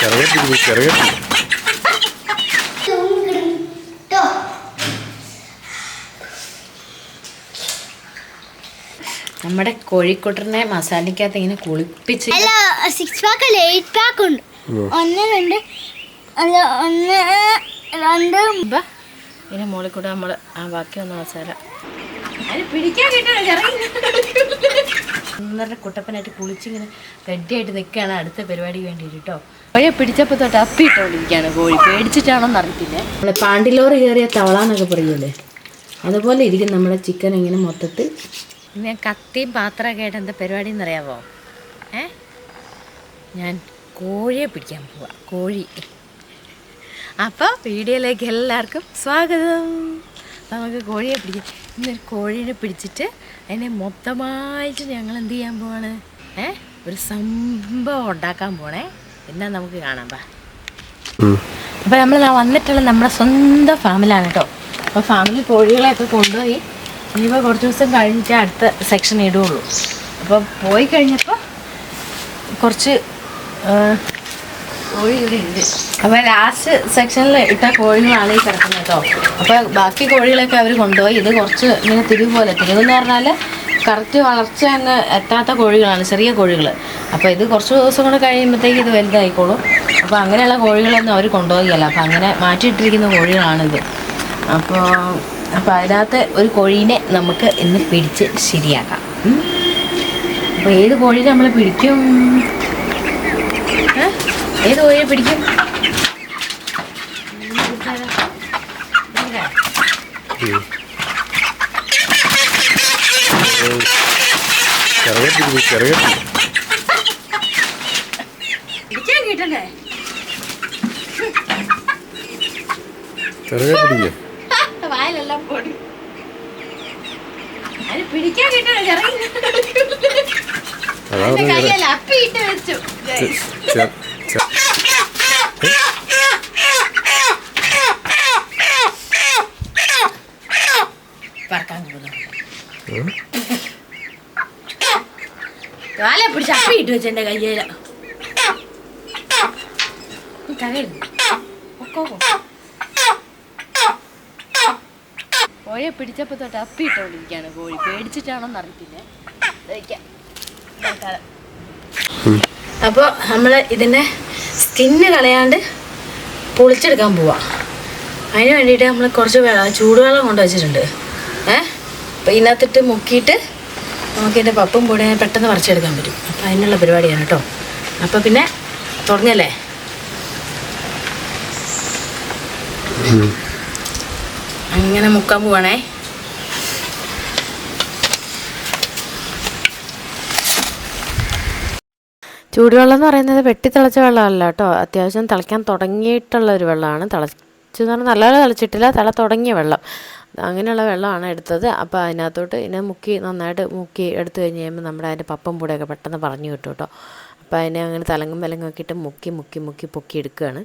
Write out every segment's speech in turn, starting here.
ചെറുകെട്ടി ചെറുകെട്ടി നമ്മുടെ കോഴിക്കോട്ടറിനെ മസാലയ്ക്കകത്ത് ഇങ്ങനെ കുളിപ്പിച്ച് അല്ല സിക്സ് പാക്ക് അല്ല എയ്റ്റ് പാക്ക് ഉണ്ട്. ഒന്ന് രണ്ട് അല്ല ഒന്ന് രണ്ട്. ഇതിന് മുകളിൽ കൂടെ നമ്മൾ ആ ബാക്കി വന്ന മസാല പിടിക്കാൻ കിട്ടണം ഒന്നര കുട്ടപ്പനായിട്ട് കുളിച്ചിങ്ങനെ റെഡി ആയിട്ട് നിൽക്കുകയാണ് അടുത്ത പരിപാടിക്ക് വേണ്ടിയിട്ട് കേട്ടോ. പഴയ പിടിച്ചപ്പോൾ തൊട്ട് അപ്പിട്ടോണ്ടിരിക്കുകയാണ് കോഴി. പേടിച്ചിട്ടാണോന്ന് അറിയത്തില്ല. നമ്മളെ പാണ്ടിലോറ് കയറിയ തവളാന്നൊക്കെ പറയൂലേ? അതുപോലെ ഇരിക്കും നമ്മുടെ ചിക്കൻ ഇങ്ങനെ മൊത്തത്തിൽ. ഞാൻ കത്തിയും പാത്രമൊക്കെ ആയിട്ട് എന്താ പരിപാടി എന്നറിയാവോ? ഏ? ഞാൻ കോഴിയെ പിടിക്കാൻ പോവാ. കോഴി. അപ്പോൾ വീഡിയോയിലേക്ക് എല്ലാവർക്കും സ്വാഗതം. നമുക്ക് കോഴിയെ പിടിക്കാം ഇന്നൊരു കോഴീനെ പിടിച്ചിട്ട് അതിനെ മൊത്തമായിട്ട് ഞങ്ങൾ എന്ത് ചെയ്യാൻ പോവാണ്? ഏ? ഒരു സംഭവം ഉണ്ടാക്കാൻ പോണേ. എന്നാ നമുക്ക് കാണാം പാ അപ്പോൾ നമ്മൾ വന്നിട്ടുള്ള നമ്മുടെ സ്വന്തം ഫാമിലാണ് കേട്ടോ. അപ്പോൾ ഫാമിലി കോഴികളെയൊക്കെ കൊണ്ടുപോയി ഇനിയിപ്പോൾ കുറച്ച് ദിവസം കഴിഞ്ഞിട്ട് അടുത്ത സെക്ഷൻ ഇടുകയുള്ളൂ അപ്പോൾ പോയി കഴിഞ്ഞപ്പോൾ കുറച്ച് കോഴി ഇവിടെ ലാസ്റ്റ് സെക്ഷനിൽ ഇട്ട കോഴികളാണ് ഈ കിടക്കുന്നത് കേട്ടോ അപ്പോൾ ബാക്കി കോഴികളൊക്കെ അവർ കൊണ്ടുപോയി. ഇത് കുറച്ച് ഇങ്ങനെ തിരിവ് പോലെ തിരിവ് എന്ന് പറഞ്ഞാൽ കറക്റ്റ് വളർച്ച തന്നെ എത്താത്ത കോഴികളാണ് ചെറിയ കോഴികൾ അപ്പോൾ ഇത് കുറച്ച് ദിവസം കൂടെ കഴിയുമ്പോഴത്തേക്ക് ഇത് വലുതായിക്കോളും. അപ്പോൾ അങ്ങനെയുള്ള കോഴികളൊന്നും അവർ കൊണ്ടുപോകുകയല്ല അപ്പോൾ അങ്ങനെ മാറ്റിയിട്ടിരിക്കുന്ന കോഴികളാണിത്. അപ്പോൾ അപ്പോൾ അതിനകത്ത് ഒരു കോഴീനെ നമുക്ക് ഇന്ന് പിടിച്ച് ശരിയാക്കാം. അപ്പോൾ ഏത് കോഴീനെ നമ്മൾ പിടിക്കും? ഏത് കോഴിയെ പിടിക്കും. ചെറുകെട്ടി പിടിക്കാൻ കിട്ടണ്ടേ ചെറുകെട്ടിരിക്കേ വായിലെല്ലാം പൊടി പിടിക്കാൻ ചെറിയ അപ്പിയിട്ട് വെച്ചു. കാലെ പിടിച്ച് അപ്പിയിട്ട് വെച്ചു എന്റെ കയ്യിൽ. കോഴിയെ പിടിച്ചപ്പോ തൊട്ട് അപ്പി ഇട്ടോണ്ടിരിക്കാണ് കോഴി. പേടിച്ചിട്ടാണോന്ന് അറിയത്തില്ല. അപ്പോൾ നമ്മൾ ഇതിന്റെ സ്കിന്ന് കളയാണ്ട് പൊളിച്ചെടുക്കാൻ പോവാം. അതിന് വേണ്ടിയിട്ട് നമ്മൾ കുറച്ച് വെള്ളം ചൂടുവെള്ളം കൊണ്ട് വെച്ചിട്ടുണ്ട്. ഏ? അപ്പോൾ ഇതിനകത്തിട്ട് മുക്കിയിട്ട് നമുക്ക് ഇതിന്റെ പപ്പും പൊടി പെട്ടെന്ന് പറിച്ചെടുക്കാൻ പറ്റും. അപ്പോൾ അതിനുള്ള പരിപാടിയാണ് കേട്ടോ. അപ്പോൾ പിന്നെ തുടങ്ങല്ലേ? അങ്ങനെ മുക്കാൻ പോവാണേ. ചൂടുവെള്ളം എന്ന് പറയുന്നത് വെട്ടിത്തിളച്ച വെള്ളമല്ല കേട്ടോ. അത്യാവശ്യം തിളയ്ക്കാൻ തുടങ്ങിയിട്ടുള്ള ഒരു വെള്ളമാണ്. തിളച്ച് പറഞ്ഞാൽ നല്ലപോലെ തിളച്ചിട്ടില്ല തല തുടങ്ങിയ വെള്ളം. അങ്ങനെയുള്ള വെള്ളമാണ് എടുത്തത്. അപ്പോൾ അതിനകത്തോട്ട് ഇതിനെ മുക്കി നന്നായിട്ട് മുക്കി എടുത്തു കഴിഞ്ഞ് കഴിയുമ്പോൾ നമ്മുടെ അതിന്റെ പപ്പം പൂടെയൊക്കെ പെട്ടെന്ന് പറഞ്ഞു കിട്ടും കേട്ടോ. അപ്പോൾ അതിനെ അങ്ങനെ തലങ്ങും വിലങ്ങും ഒക്കെ ഇട്ട് മുക്കി മുക്കി മുക്കി പൊക്കി എടുക്കുകയാണ്.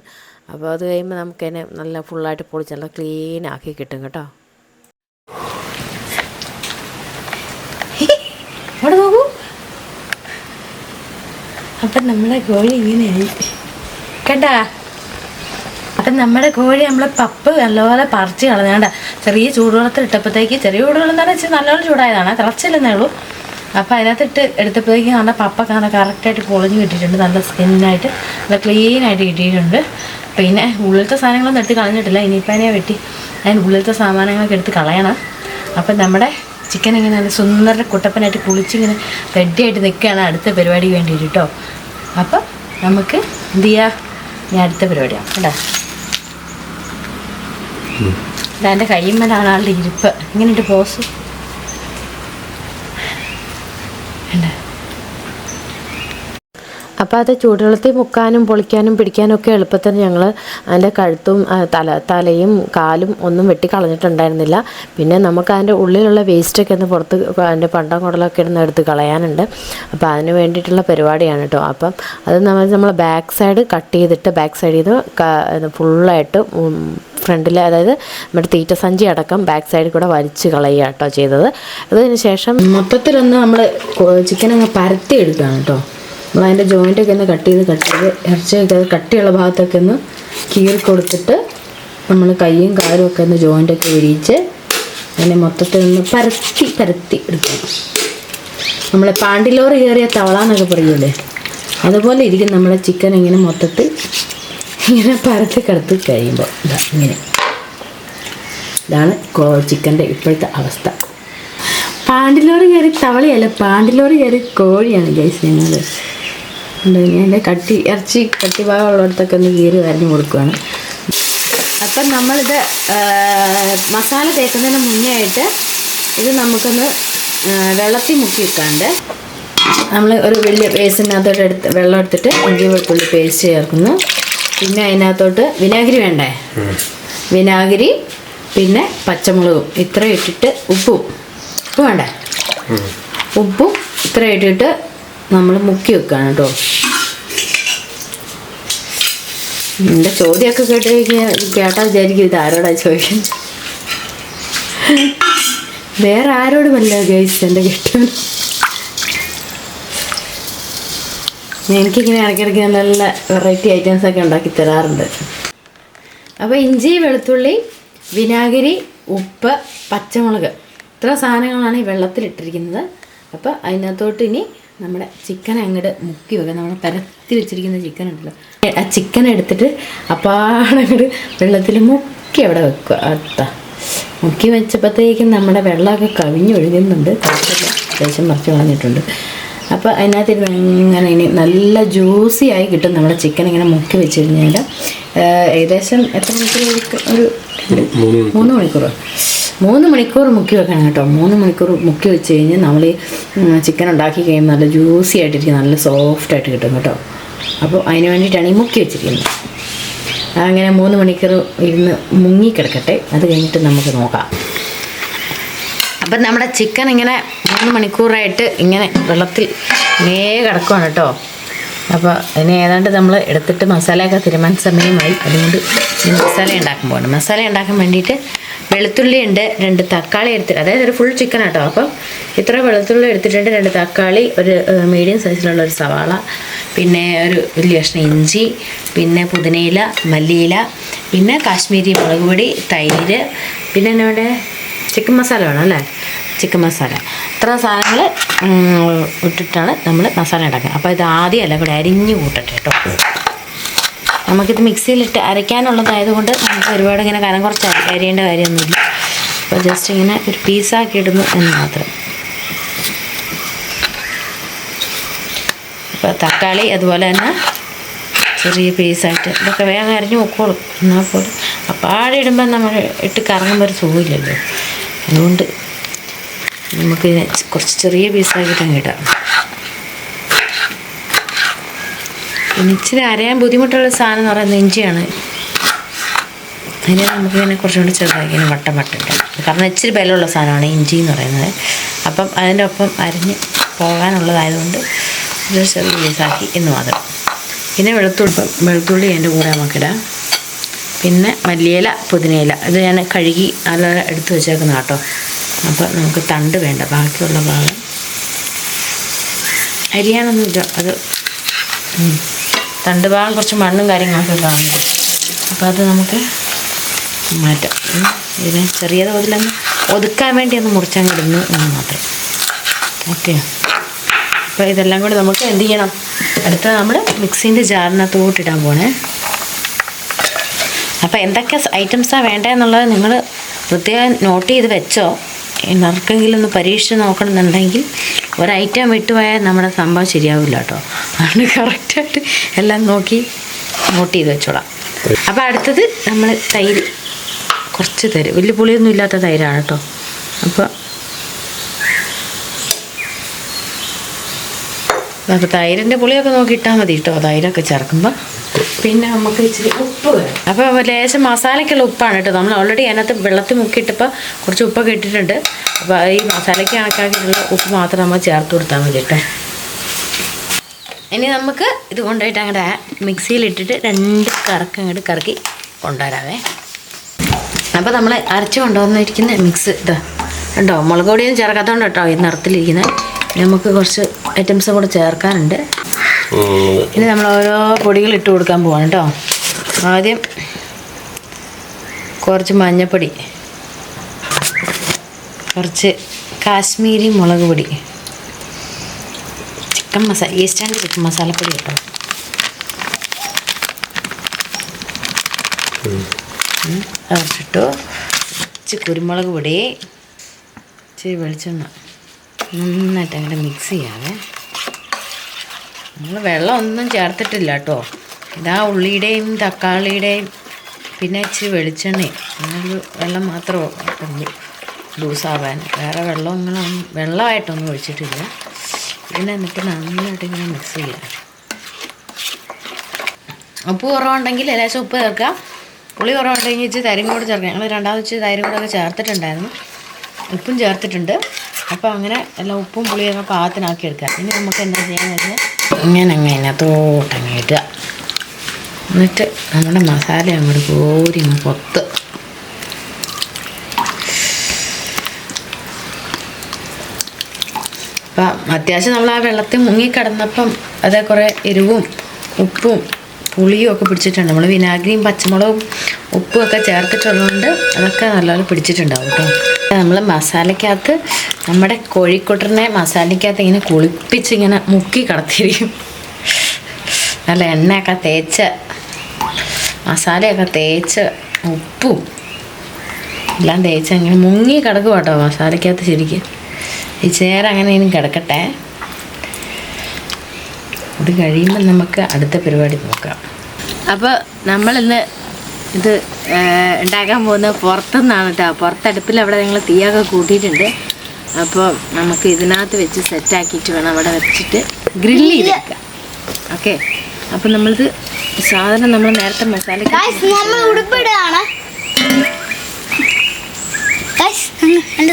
അപ്പോൾ അത് കഴിയുമ്പോൾ നമുക്കതിനെ നല്ല ഫുള്ളായിട്ട് പൊളിച്ച് നല്ല ക്ലീൻ ആക്കി കിട്ടും കേട്ടോ. അപ്പം നമ്മുടെ കോഴി ഇങ്ങനെയായി കണ്ടാ അപ്പം നമ്മുടെ കോഴി നമ്മളെ പപ്പ് നല്ലപോലെ പറിച്ച് കളഞ്ഞാണ്ട ചെറിയ ചൂടുവെള്ളത്തിൽ ഇട്ടപ്പോഴത്തേക്ക് ചെറിയ ചൂടുവെള്ളം തന്നെ പറഞ്ഞാൽ നല്ലോണം ചൂടായതാണ്. തിളച്ചില്ലെന്നേ ഉള്ളൂ. അപ്പോൾ അതിനകത്തിട്ട് എടുത്തപ്പോഴത്തേക്ക് നല്ല പപ്പൊക്കെ നല്ല കറക്റ്റായിട്ട് പൊളിഞ്ഞ് കിട്ടിയിട്ടുണ്ട്. നല്ല സ്കിന്നായിട്ട് നല്ല ക്ലീനായിട്ട് കിട്ടിയിട്ടുണ്ട്. പിന്നെ ഉള്ളിലത്തെ സാധനങ്ങളൊന്നും എടുത്ത് കളഞ്ഞിട്ടില്ല. ഇനിയിപ്പനെ വെട്ടി. അതിന് ഉള്ളിലത്തെ സാമാനങ്ങളൊക്കെ എടുത്ത് കളയണം. അപ്പം നമ്മുടെ ചിക്കൻ ഇങ്ങനെ നല്ല സുന്ദര കുട്ടപ്പനായിട്ട് കുളിച്ചിങ്ങനെ റെഡിയായിട്ട് നിൽക്കുകയാണ് അടുത്ത പരിപാടിക്ക് വേണ്ടിയിട്ട് കേട്ടോ അപ്പം നമുക്ക് എന്ത് ചെയ്യാം? ഞാൻ അടുത്ത പരിപാടിയാണ് കേട്ടോ എന്റെ കയ്യുമ്മലാണ് ആളുടെ ഇരിപ്പ്. ഇങ്ങനെയുണ്ട് പോസ് അപ്പോൾ അത് ചൂടുവെള്ളത്തിൽ മുക്കാനും പൊളിക്കാനും പിടിക്കാനും ഒക്കെ എളുപ്പത്തിന് ഞങ്ങൾ അതിന്റെ കഴുത്തും തല തലയും കാലും ഒന്നും വെട്ടി കളഞ്ഞിട്ടുണ്ടായിരുന്നില്ല. പിന്നെ നമുക്ക് അതിന്റെ ഉള്ളിലുള്ള വേസ്റ്റൊക്കെ ഒന്ന് പുറത്ത് അതിന്റെ പണ്ടം കുടലൊക്കെ ഇടുന്ന എടുത്ത് കളയാനുണ്ട്. അപ്പോൾ അതിന് വേണ്ടിയിട്ടുള്ള പരിപാടിയാണ് കേട്ടോ. അപ്പം അത് നമ്മൾ നമ്മൾ ബാക്ക് സൈഡ് കട്ട് ചെയ്തിട്ട് ബാക്ക് സൈഡിൽ നിന്ന് ഫുള്ളായിട്ട് ഫ്രണ്ടിൽ അതായത് നമ്മുടെ തീറ്റ സഞ്ചി അടക്കം ബാക്ക് സൈഡിൽ കൂടെ വലിച്ച് കളയുക കേട്ടോ ചെയ്തത്. അതിന് ശേഷം മൊത്തത്തിലൊന്ന് നമ്മൾ ചിക്കൻ അങ്ങ് പരത്തി എടുക്കുകയാണ് കേട്ടോ. നമ്മൾ അതിന്റെ ജോയിന്റൊക്കെ ഒന്ന് കട്ട് ചെയ്ത് കട്ട് ചെയ്ത് ഇറച്ചിയൊക്കെ കട്ടിയുള്ള ഭാഗത്തൊക്കെ ഒന്ന് കീറി കൊടുത്തിട്ട് നമ്മൾ കൈയും കാലും ഒക്കെ ഒന്ന് ജോയിന്റൊക്കെ വിരിയിച്ച് അതിനെ മൊത്തത്തിൽ ഒന്ന് പരത്തി പരത്തി എടുക്കണം. നമ്മളെ പാണ്ടിലോറ് കയറിയ തവള എന്നൊക്കെ പറയൂലേ? അതുപോലെ ഇരിക്കും നമ്മളെ ചിക്കൻ ഇങ്ങനെ മൊത്തത്തിൽ ഇങ്ങനെ പരത്തി കിടത്തി കഴിയുമ്പോൾ. ഇതാ ഇങ്ങനെ. ഇതാണ് ചിക്കന്റെ ഇപ്പോഴത്തെ അവസ്ഥ. പാണ്ടിലോറ് കയറി തവളയല്ല പാണ്ടിലോറ് കയറി കോഴിയാണ് ഗൈസ് ഞങ്ങൾ എന്റെ കട്ടി ഇറച്ചി കട്ടി ഭാഗമുള്ളിടത്തൊക്കെ ഒന്ന് കീറി അരിഞ്ഞു കൊടുക്കുകയാണ് അപ്പം നമ്മളിത് മസാല തേക്കുന്നതിന് മുന്നേ ആയിട്ട് ഇത് നമുക്കൊന്ന് വെള്ളത്തിൽ മുക്കി വെക്കാണ്ട് നമ്മൾ ഒരു വലിയ പേസ്റ്റിനകത്തോട്ട് എടുത്ത് വെള്ളം എടുത്തിട്ട് ഇഞ്ചി വെളുത്തുള്ളി പേസ്റ്റ് ചേർക്കുന്നു. പിന്നെ അതിനകത്തോട്ട് വിനാഗിരി വേണ്ടേ? വിനാഗിരി പിന്നെ പച്ചമുളകും. ഇത്ര ഇട്ടിട്ട് ഉപ്പും. ഉപ്പ് വേണ്ടേ? ഉപ്പും ഇത്ര ഇട്ടിട്ട് നമ്മൾ മുക്കി വെക്കുകയാണ് കേട്ടോ എന്റെ ചോദ്യമൊക്കെ കേട്ട് കഴിഞ്ഞാൽ കേട്ടാ വിചാരിക്കും ഇത് ആരോടാ ചോദിക്കുന്നത്. വേറെ ആരോടുമല്ല ഗൈസ് എന്റെ കെട്ടിയത് എനിക്കിങ്ങനെ ഇടയ്ക്കിടയ്ക്ക് നല്ല നല്ല വെറൈറ്റി ഐറ്റംസ് ഒക്കെ ഉണ്ടാക്കി തരാറുണ്ട്. അപ്പോൾ ഇഞ്ചി വെളുത്തുള്ളി വിനാഗിരി ഉപ്പ് പച്ചമുളക്. ഇത്ര സാധനങ്ങളാണ് ഈ വെള്ളത്തിലിട്ടിരിക്കുന്നത്. അപ്പോൾ അതിനകത്തോട്ട് ഇനി നമ്മുടെ ചിക്കൻ അങ്ങോട്ട് മുക്കി വെക്കുക നമ്മൾ പരത്തി വെച്ചിരിക്കുന്ന ചിക്കൻ ഉണ്ടല്ലോ. ആ ചിക്കൻ എടുത്തിട്ട് അപ്പാടങ്ങോട്ട് വെള്ളത്തിൽ മുക്കി അവിടെ വെക്കുക. അത്ത മുക്കി വെച്ചപ്പോഴത്തേക്കും നമ്മുടെ വെള്ളമൊക്കെ കവിഞ്ഞൊഴുകുന്നുണ്ട് കുഴപ്പമില്ല അത്യാവശ്യം മറിച്ച് കളഞ്ഞിട്ടുണ്ട്. അപ്പോൾ അതിനകത്ത് ഇരുന്ന് ഇങ്ങനെ ഇനി നല്ല ജ്യൂസി ആയി കിട്ടും നമ്മുടെ ചിക്കൻ ഇങ്ങനെ മുക്കി വെച്ച് കഴിഞ്ഞാൽ ഏകദേശം എത്ര മണിക്കൂർ വെക്കും? ഒരു മൂന്ന് മൂന്ന് മണിക്കൂർ മൂന്ന് മണിക്കൂർ മുക്കി വെക്കണം കേട്ടോ. മൂന്ന് മണിക്കൂർ മുക്കി വെച്ച് കഴിഞ്ഞാൽ നമ്മൾ ചിക്കൻ ഉണ്ടാക്കി കഴിയുമ്പോൾ നല്ല ജ്യൂസി ആയിട്ടിരിക്കും നല്ല സോഫ്റ്റ് ആയിട്ട് കിട്ടും കേട്ടോ. അപ്പോൾ അതിന് വേണ്ടിയിട്ടാണ് ഈ മുക്കി വെച്ചിരിക്കുന്നത്. അങ്ങനെ മൂന്ന് മണിക്കൂർ ഇരുന്ന് മുങ്ങി കിടക്കട്ടെ. അത് കഴിഞ്ഞിട്ട് നമുക്ക് നോക്കാം. അപ്പം നമ്മുടെ ചിക്കൻ ഇങ്ങനെ മൂന്ന് മണിക്കൂറായിട്ട് ഇങ്ങനെ വെള്ളത്തിൽ നേ കിടക്കുവാണ് കേട്ടോ. അപ്പോൾ അതിന് ഏതാണ്ട് നമ്മൾ എടുത്തിട്ട് മസാലയൊക്കെ തിരുമാൻ സമയമായി. അതുകൊണ്ട് മസാല ഉണ്ടാക്കാൻ പോകണം മസാല ഉണ്ടാക്കാൻ വേണ്ടിയിട്ട് വെളുത്തുള്ളി ഉണ്ട് രണ്ട് തക്കാളി എടുത്തിട്ട് അതായത് ഒരു ഫുൾ ചിക്കൻ ആട്ടോ. അപ്പം ഇത്ര വെളുത്തുള്ളി എടുത്തിട്ടുണ്ട് രണ്ട് തക്കാളി ഒരു മീഡിയം സൈസിലുള്ള ഒരു സവാള പിന്നെ ഒരു വലിയ കഷ്ണം ഇഞ്ചി പിന്നെ പുതിനയില മല്ലിയില പിന്നെ കാശ്മീരി മുളക് പൊടി തൈര് പിന്നെ എന്നോടെ ചിക്കൻ മസാല വേണം അല്ലേ? ചിക്കൻ മസാല ഇത്ര സാധനങ്ങൾ ഇട്ടിട്ടാണ് നമ്മൾ മസാല ഉണ്ടാക്കുന്നത്. അപ്പോൾ ഇത് ആദ്യമല്ല കൂടെ അരിഞ്ഞ് കൂട്ടട്ടെ കേട്ടോ. നമുക്കിത് മിക്സിയിലിട്ട് അരയ്ക്കാനുള്ളതായതുകൊണ്ട് നമുക്ക് ഒരുപാട് ഇങ്ങനെ കനം കുറച്ച് അരി- അരിയേണ്ട കാര്യമൊന്നുമില്ല. അപ്പോൾ ജസ്റ്റ് ഇങ്ങനെ ഒരു പീസാക്കി ഇടുന്നു എന്ന് മാത്രം. അപ്പോൾ തക്കാളി അതുപോലെ തന്നെ ചെറിയ പീസായിട്ട് ഇതൊക്കെ വേഗം അരിഞ്ഞ് വെക്കോളും. എന്നാൽ പോലും അപ്പാടെ ഇടുമ്പോൾ നമ്മൾ ഇട്ട് കറങ്ങുമ്പോൾ ഒരു സുഖമില്ലല്ലോ. അതുകൊണ്ട് നമുക്ക് കുറച്ച് ചെറിയ പീസാക്കിയിട്ട് അങ്ങ് ഇടാം പിന്നെ ഇച്ചിരി അരയാൻ ബുദ്ധിമുട്ടുള്ള സാധനം എന്ന് പറയുന്നത് ഇഞ്ചിയാണ്. അതിന് നമുക്കിങ്ങനെ കുറച്ചും കൂടി ചെറുതാക്കി ഇങ്ങനെ വട്ടം വട്ടം ഇടാം കാരണം ഇച്ചിരി ബലമുള്ള സാധനമാണ് ഇഞ്ചി എന്ന് പറയുന്നത്. അപ്പം അതിന്റെ ഒപ്പം അരിഞ്ഞ് പോകാനുള്ളതായതുകൊണ്ട് ഇത് ചെറിയ പീസാക്കി എന്ന് മാത്രം. പിന്നെ വെളുത്തുള്ളി വെളുത്തുള്ളി അതിന്റെ കൂടെ നമുക്കിടാം പിന്നെ മല്ലിയില പുതിനയില. ഇത് ഞാൻ കഴുകി നല്ല എടുത്ത് വെച്ചേക്കുന്ന കേട്ടോ. അപ്പോൾ നമുക്ക് തണ്ട് വേണ്ട ബാക്കിയുള്ള ഭാഗം. അരിയാനൊന്നുമില്ല അത്. തണ്ട് ഭാഗം കുറച്ച് മണ്ണും കാര്യങ്ങളൊക്കെ കാണുന്നുണ്ട് അപ്പോൾ അത് നമുക്ക് മാറ്റാം. ഇതിനെ ചെറിയ തോതിലൊന്ന് ഒതുക്കാൻ വേണ്ടി ഒന്ന് മുറിച്ചാൽ കിടുന്നു എന്ന് മാത്രം. ഓക്കെ. അപ്പോൾ ഇതെല്ലാം കൂടി നമുക്ക് എന്ത് ചെയ്യണം? അടുത്ത നമ്മൾ മിക്സിന്റെ ജാറിനകത്തോട്ട് ഇടാൻ പോണേ. അപ്പോൾ എന്തൊക്കെ ഐറ്റംസാണ് വേണ്ടതെന്നുള്ളത് നിങ്ങൾ പ്രത്യേകം നോട്ട് ചെയ്ത് വെച്ചോ. ആർക്കെങ്കിലും ഒന്ന് പരീക്ഷിച്ച് നോക്കണമെന്നുണ്ടെങ്കിൽ ഒരു ഐറ്റം വിട്ടുപോയാൽ നമ്മുടെ സംഭവം ശരിയാവില്ല കേട്ടോ. അതുകൊണ്ട് കറക്റ്റായിട്ട് എല്ലാം നോക്കി നോട്ട് ചെയ്ത് വെച്ചോളാം. അപ്പോൾ അടുത്തത് നമ്മൾ തൈര് കുറച്ച് തൈര്. വലിയ പുളിയൊന്നും ഇല്ലാത്ത തൈരാണ് കേട്ടോ. അപ്പോൾ അപ്പോൾ തൈരിന്റെ പുളിയൊക്കെ നോക്കി ഇട്ടാൽ മതി കേട്ടോ. തൈരൊക്കെ ചേർക്കുമ്പോൾ പിന്നെ നമുക്ക് ഇച്ചിരി ഉപ്പ് അപ്പോൾ ലേശം മസാലയ്ക്കുള്ള ഉപ്പാണ് കേട്ടോ. നമ്മൾ ഓൾറെഡി അതിനകത്ത് വെള്ളത്തിൽ മുക്കിയിട്ടപ്പോൾ കുറച്ച് ഉപ്പൊക്കെ ഇട്ടിട്ടുണ്ട്. അപ്പോൾ ഈ മസാലയ്ക്ക് കണക്കാക്കിയിട്ടുള്ള ഉപ്പ് മാത്രം നമ്മൾ ചേർത്ത് കൊടുത്താൽ മതി കേട്ടോ. ഇനി നമുക്ക് ഇത് കൊണ്ടുപോയിട്ട് അങ്ങോട്ട് മിക്സിയിലിട്ടിട്ട് രണ്ട് കറക്കം അങ്ങോട്ട് കറക്കി കൊണ്ടുവരാവേ. അപ്പോൾ നമ്മൾ അരച്ച് കൊണ്ടുവന്നിരിക്കുന്ന മിക്സ് ഇതാ. ഉണ്ടോ മുളക് പൊടിയൊന്നും ചേർക്കാത്തതുകൊണ്ട് കേട്ടോ ഈ നിറത്തിലിരിക്കുന്നത് നമുക്ക് കുറച്ച് ഐറ്റംസും കൂടെ ചേർക്കാനുണ്ട്. ഇനി നമ്മൾ ഓരോ പൊടികൾ ഇട്ട് കൊടുക്കാൻ പോവാണ് കേട്ടോ ആദ്യം കുറച്ച് മഞ്ഞപ്പൊടി കുറച്ച് കാശ്മീരി മുളക് പൊടി ചിക്കൻ മസാല ഈസ്റ്റ് ആൻഡ് ചിക്കൻ മസാലപ്പൊടി കേട്ടോ അതിട്ടു കുറച്ച് കുരുമുളക് പൊടി ഇച്ചിരി വെളിച്ചെണ്ണ നന്നായിട്ട് അങ്ങനെ മിക്സ് ചെയ്യാവേ. നമ്മൾ വെള്ളമൊന്നും ചേർത്തിട്ടില്ല കേട്ടോ. ഇതാ ഉള്ളിയുടെയും തക്കാളിയുടെയും പിന്നെ ഇച്ചിരി വെളിച്ചെണ്ണയും. അങ്ങനൊരു വെള്ളം മാത്രമേ ഉള്ളൂ. ലൂസാവാൻ. വേറെ വെള്ളം ഒന്നും വെള്ളമായിട്ടൊന്നും ഒഴിച്ചിട്ടില്ല. പിന്നെ എന്നിട്ട് നന്നായിട്ട് ഇങ്ങനെ മിക്സ് ചെയ്യുക ഉപ്പ് കുറവുണ്ടെങ്കിൽ ഏകദേശം ഉപ്പ് ചേർക്കാം. പുളി കുറവുണ്ടെങ്കിൽ ഇച്ചിരി തൈരും കൂടെ ചേർക്കാം. ഞങ്ങൾ രണ്ടാമത് ഇച്ചിരി തൈരും കൂടെ ഒക്കെ ചേർത്തിട്ടുണ്ടായിരുന്നു. ഉപ്പും ചേർത്തിട്ടുണ്ട്. അപ്പോൾ അങ്ങനെ എല്ലാം ഉപ്പും പുളിയൊക്കെ പാകത്തിനാക്കി എടുക്കാം. ഇനി നമുക്ക് എന്താ ചെയ്യാന്ന് വെച്ചാൽ ഇങ്ങനെ ഇങ്ങനെ ഇടുക. എന്നിട്ട് നമ്മുടെ മസാല അങ്ങോട്ട് കോരി പൊത്ത് അപ്പം അത്യാവശ്യം നമ്മൾ ആ വെള്ളത്തിൽ മുങ്ങിക്കിടന്നപ്പം അത് കുറേ എരിവും ഉപ്പും പുളിയും ഒക്കെ പിടിച്ചിട്ടുണ്ട്. നമ്മൾ വിനാഗിരിയും പച്ചമുളകും ഉപ്പും ഒക്കെ ചേർത്തിട്ടുള്ളതുകൊണ്ട് അതൊക്കെ നല്ലപോലെ പിടിച്ചിട്ടുണ്ടാവും കേട്ടോ നമ്മൾ മസാലയ്ക്കകത്ത് നമ്മുടെ കോഴിക്കുട്ടറിനെ മസാലയ്ക്കകത്ത് ഇങ്ങനെ കുളിപ്പിച്ച് ഇങ്ങനെ മുക്കി കടത്തിയിരിക്കും. നല്ല എണ്ണയൊക്കെ തേച്ച് മസാലയൊക്കെ തേച്ച് ഉപ്പും എല്ലാം തേച്ച് അങ്ങനെ മുങ്ങി കിടക്കും കേട്ടോ മസാലയ്ക്കകത്ത് ശരിക്കും. ഈ ചേര അങ്ങനെ ഇനി കിടക്കട്ടെ. ഇത് കഴിയുമ്പോൾ നമുക്ക് അടുത്ത പരിപാടി നോക്കാം. അപ്പോൾ നമ്മളിന്ന് ഇത് ഉണ്ടാക്കാൻ പോകുന്നത് പുറത്തുനിന്നാണ് കേട്ടോ പുറത്തടുപ്പിൽ അവിടെ ഞങ്ങൾ തീയൊക്കെ കൂട്ടിയിട്ടുണ്ട്. അപ്പോൾ നമുക്ക് ഇതിനകത്ത് വെച്ച് സെറ്റാക്കിയിട്ട് വേണം അവിടെ വെച്ചിട്ട് ഗ്രില്ല് ചെയ്തെടുക്കാം ഓക്കെ അപ്പോൾ നമ്മളിത് സാധനം നമ്മൾ നേരത്തെ മസാല ഉടുപ്പിടുകയാണ്.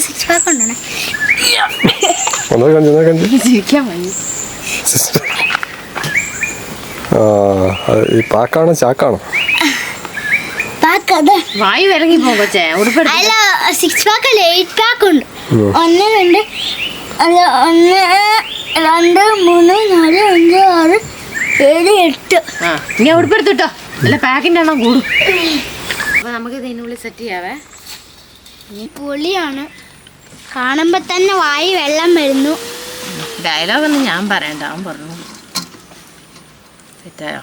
സിക്സ് പാക്ക് ഉണ്ടോ മതി അത് ഈ പാക്കാണോ ചാക്കാണോ. വായു ഉടുപ്പെടുത്ത്. അല്ല സിക്സ് പാക്ക് അല്ല എയ്റ്റ് പാക്ക് ഉണ്ട്. ഉം. ഒന്ന് രണ്ട് അല്ല ഒന്ന് രണ്ട് മൂന്ന് നാല് അഞ്ച് ആറ് ഏഴ് എട്ട്. ആ ഇനി ഉടുപ്പെടുത്തിട്ടോ അല്ല പാക്കിന്റെ എണ്ണം കൂടും. അപ്പോൾ നമുക്ക് ഇതിനുള്ളിൽ സെറ്റ് ചെയ്യാവേ. പൊളിയാണ്. കാണുമ്പോൾ തന്നെ വായി വെള്ളം വരുന്നു. ഡയലോഗ് ഒന്നും ഞാൻ പറയണ്ട അവൻ പറഞ്ഞു. സെറ്റായോ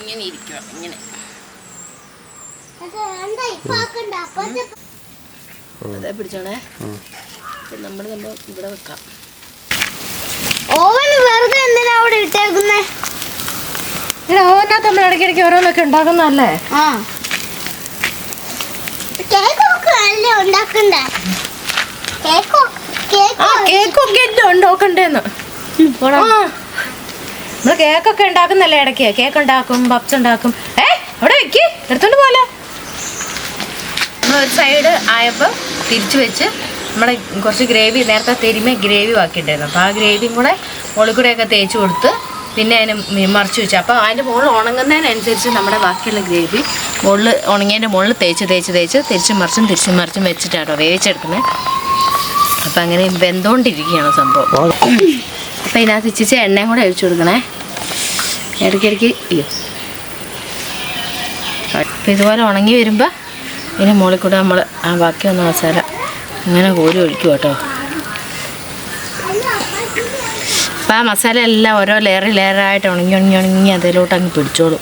ഇങ്ങനെ ഇരിക്കുക ഇങ്ങനെ. അതെ പിടിച്ചോണേ. നമ്മൾ നമ്മൾ ഇവിടെ വെക്കാം. ഓവൻ വെറുതെ എന്തിനാ അവിടെ ഇട്ടേക്കുന്നേ? ഇവിടെ ഓവനകത്ത് നമ്മൾ ഇടയ്ക്കിടയ്ക്ക് ഓരോന്നൊക്കെ ഉണ്ടാക്കുന്നതല്ലേ? ആ. കേക്ക് അല്ലേ ഉണ്ടാക്കണ്ടേ കേക്ക് ആ കേക്ക് കേക്കൊക്കെ ഉണ്ട് ഉണ്ടാക്കണ്ടേന്ന് നമ്മൾ കേക്കൊക്കെ ഉണ്ടാക്കുന്നല്ലേ ഇടയ്ക്ക്? കേക്ക് ഉണ്ടാക്കും പപ്സ് ഉണ്ടാക്കും. ഏ അവിടെ വെക്ക്. എടുത്തോണ്ട് പോലെ നമ്മൾ ഒരു സൈഡ് ആയപ്പോൾ തിരിച്ചു വെച്ച് നമ്മുടെ കുറച്ച് ഗ്രേവി നേരത്തെ തെരുമ ഗ്രേവി ബാക്കിയിട്ടുണ്ടായിരുന്നു അപ്പോൾ ആ ഗ്രേവിയും കൂടെ മുകളിൽ കൂടെയൊക്കെ തേച്ച് കൊടുത്ത് പിന്നെ അതിന് മറിച്ച് വെച്ചു. അപ്പോൾ അതിന്റെ മുകളിൽ ഉണങ്ങുന്നതിനനുസരിച്ച് നമ്മുടെ ബാക്കിയുള്ള ഗ്രേവി മുകളിൽ ഉണങ്ങിയതിന്റെ മുകളിൽ തേച്ച് തേച്ച് തേച്ച് തിരിച്ചും മറിച്ചും തിരിച്ചും മറിച്ചും വെച്ചിട്ടാണോ വേവിച്ചെടുക്കുന്നത്. അപ്പം അങ്ങനെ വെന്തോണ്ടിരിക്കുകയാണ് സംഭവം. അപ്പം ഇതിനകത്ത് ഇച്ചിച്ച് എണ്ണയും കൂടെ ഒഴിച്ചു കൊടുക്കണേ. ഇടയ്ക്കിടയ്ക്ക് അയ്യോ. അപ്പം ഇതുപോലെ ഉണങ്ങി വരുമ്പോൾ ഇതിന് മുകളിൽ കൂടെ നമ്മൾ ആ ബാക്കി വന്ന മസാല അങ്ങനെ കോരി ഒഴിക്കും കേട്ടോ. അപ്പം ആ മസാല എല്ലാം ഓരോ ലെയർ ലെയറായിട്ട് ഉണങ്ങി ഉണങ്ങി ഉണങ്ങി അതിലോട്ട് അങ്ങ് പിടിച്ചോളും.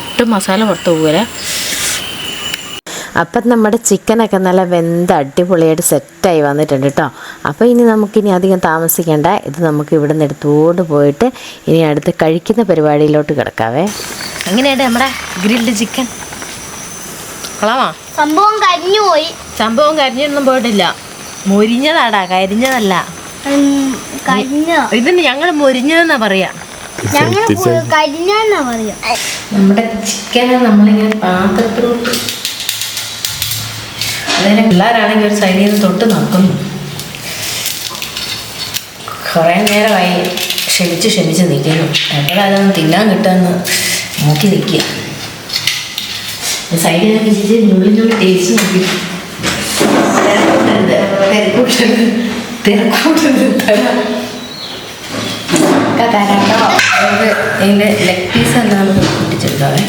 ഒട്ടും മസാല പുറത്ത് പോകലേ. അപ്പം നമ്മുടെ ചിക്കനൊക്കെ നല്ല വെന്ത് അടിപൊളിയായിട്ട് സെറ്റായി വന്നിട്ടുണ്ട് കേട്ടോ. അപ്പോൾ ഇനി നമുക്കിനി അധികം താമസിക്കേണ്ട. ഇത് നമുക്ക് ഇവിടെ നിന്ന് എടുത്തുകൊണ്ട് പോയിട്ട് ഇനി അടുത്ത് കഴിക്കുന്ന പരിപാടിയിലോട്ട് കിടക്കാവേ. എങ്ങനെയുണ്ട് നമ്മുടെ ഗ്രിൽഡ് ചിക്കൻ? കൊള്ളാമോ? സംഭവം കരിഞ്ഞു പോയി. സംഭവം കരിഞ്ഞൊന്നും പോയിട്ടില്ല. മൊരിഞ്ഞതാടാ കരിഞ്ഞതല്ല. കരിഞ്ഞ. ഇതിന് ഞങ്ങൾ മൊരിഞ്ഞതെന്നാ പറയാ. ഞങ്ങൾ കരിഞ്ഞാന്നാ പറയാ. നമ്മുടെ ചിക്കനെ നമ്മളിങ്ങനെ പാത്രത്തിലോട്ട് അതിനെ പിള്ളേരാണെങ്കിൽ ഒരു സൈഡിൽ നിന്ന് തൊട്ട് നോക്കുന്നു കുറേ നേരമായി ക്ഷമിച്ച് ക്ഷമിച്ച് നിൽക്കുന്നു. എപ്പോഴാണ് തിന്നാൻ കിട്ടുമെന്ന് നോക്കി നിൽക്കുക. സൈഡിൽ നിന്നൊക്കെ ഇച്ചിരി നുള്ളിനുള്ളിൽ നുള്ളി ടേസ്റ്റ് നോക്കി. തിരക്കൂട്ടരുത്. തരാം. ഇതിന്റെ ലെഗ് പീസ് എന്താ നമുക്ക് പൊട്ടിച്ചെടുക്കാവേ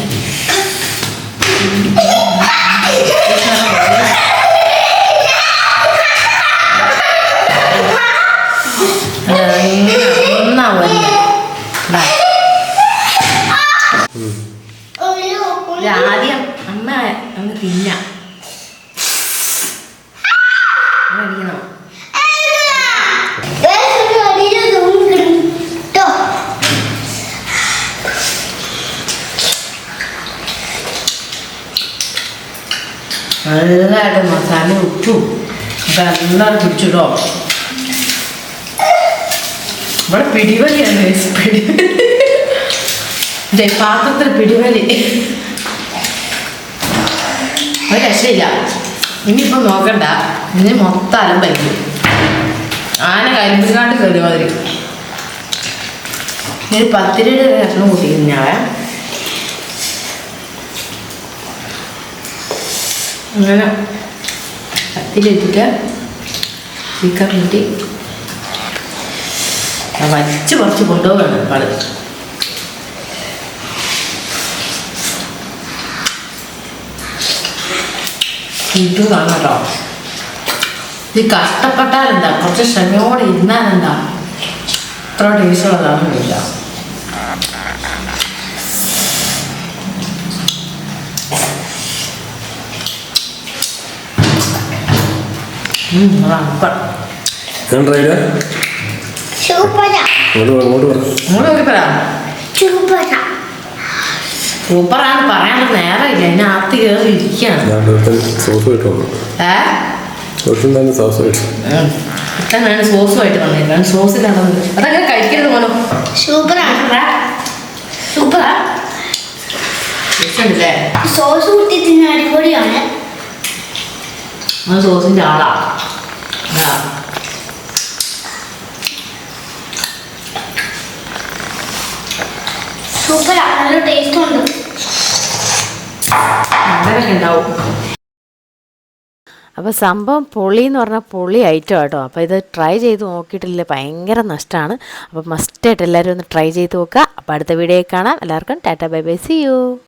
കേട്ടോ നല്ലതായിട്ട് മസാല ഒക്കെ നല്ലതായിട്ട് പിടിച്ചിട്ടോ. ഇവിടെ പിടിവലിയാണ് പിടിവലി പാത്രത്തിൽ പിടിവലി. ഒരു രക്ഷയില്ല ഇനിയിപ്പോൾ നോക്കണ്ട. ഇനി മൊത്തം അലമ്പായിരിക്കും ആന കരിമ്പിക്കാണ്ട് കയറി മാതിരി. ഇനി പത്തിരിയുടെ കഷ്ണം കൂട്ടിയിരുന്നു ഞാൻ അങ്ങനെ കത്തിലിട്ടിട്ട് ചിക്കൻ കൂട്ടി. വച്ച് കുറച്ച് കൊണ്ടുപോകണം ആൾ. ഇത് കാണട്ടോ ഇത് കഷ്ടപ്പെട്ടാലെന്താ കുറച്ച് ക്ഷമയോടെ ഇരുന്നാലെന്താ ഇത്ര ടേസ്റ്റുള്ളതാണെന്നില്ല അതാണ് ഞാൻ ഡ്രൈവർ സൂപ്പറാ സൂപ്പറാ സൂപ്പറാണ്. പറയാൻ നേരമില്ല. എന്നെ ആത്തി കയറി ഇരിക്കുകയാണ്. ഇത്തനാണ് സോസുമായിട്ട് വന്നേക്കാണ് സോസിലാണ് അതങ്ങനെ കഴിക്കരുത് മോനോ. സൂപ്പറാണ് സൂപ്പറാ? സോസ് കൂട്ടി തിന്ന അടിപൊളിയാണ്. സോസിന്റെ ആളാ. സൂപ്പറാ. നല്ല അപ്പോൾ സംഭവം പൊളി എന്ന് പറഞ്ഞാൽ പൊളി ഐറ്റം കേട്ടോ അപ്പോൾ ഇത് ട്രൈ ചെയ്ത് നോക്കിയിട്ടില്ല? ഭയങ്കര നഷ്ടമാണ് അപ്പോൾ മസ്റ്റായിട്ട് എല്ലാവരും ഒന്ന് ട്രൈ ചെയ്ത് നോക്കുക. അപ്പോൾ അടുത്ത വീഡിയോ കാണാം. എല്ലാവർക്കും tata bye bye see you